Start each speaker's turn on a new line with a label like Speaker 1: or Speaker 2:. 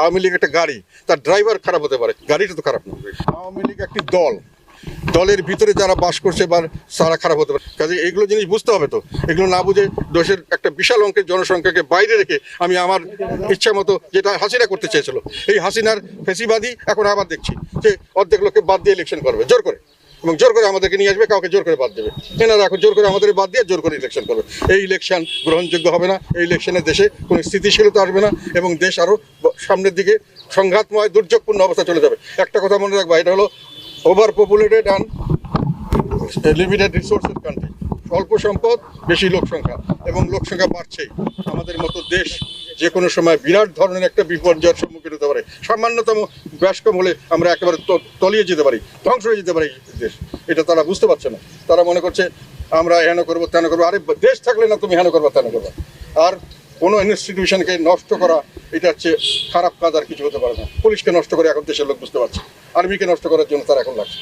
Speaker 1: আওয়ামী লীগ একটা গাড়ি, তার ড্রাইভার খারাপ হতে পারে। গাড়িটা তো খারাপ না। আওয়ামী লীগ একটি দল। দলের ভিতরে যারা বাস করছে বা তারা খারাপ হতে পারে। কাজে এইগুলো জিনিস বুঝতে হবে তো। এগুলো না বুঝে দেশের একটা বিশাল অঙ্কের জনসংখ্যাকে বাইরে রেখে আমি আমার ইচ্ছা মতো যেটা হাসিনা করতে চেয়েছিল, এই হাসিনার ফেসিবাদী এখন আবার দেখছি যে অর্ধেক লোককে বাদ দিয়ে ইলেকশন করবে, জোর করে। এবং জোর করে আমাদেরকে নিয়ে আসবে, কাউকে জোর করে বাদ দেবে। এনারা এখন জোর করে আমাদের বাদ দিয়ে জোর করে ইলেকশন করবে। এই ইলেকশন গ্রহণযোগ্য হবে না। এই ইলেকশনে দেশে কোনো স্থিতিশীলতা আসবে না এবং দেশ আরও সামনের দিকে সংঘাতময়, দুর্যোগপূর্ণ অবস্থা চলে যাবে। একটা কথা মনে রাখবা, এটা হলো ওভার পপুলেটেড অ্যান্ড লিমিটেড রিসোর্সের কান্ট্রি অল্প সম্পদ, বেশি লোক সংখ্যা, এবং লোক সংখ্যা আমাদের মতো দেশ যে কোনো সময় বিরাট ধরনের একটা বিপর্যয়ের সম্মুখীন হতে পারে। সামান্যতম ব্যাসকম হলে আমরা একেবারে তলিয়ে যেতে পারি, ধ্বংস হয়ে যেতে পারি দেশ। এটা তারা বুঝতে পারছে না। তারা মনে করছে, আমরা হেন করব, তেন করব। আরে, দেশ থাকলে না তুমি হেন করব, তেন করব। আর কোনো ইনস্টিটিউশনকে নষ্ট করা, এটা হচ্ছে খারাপ কাজ আর কিছু হতে পারে না। পুলিশকে নষ্ট করে এখন দেশের লোক বুঝতে পারছে। আর্মিকে নষ্ট করার জন্য তার এখন লাগছে।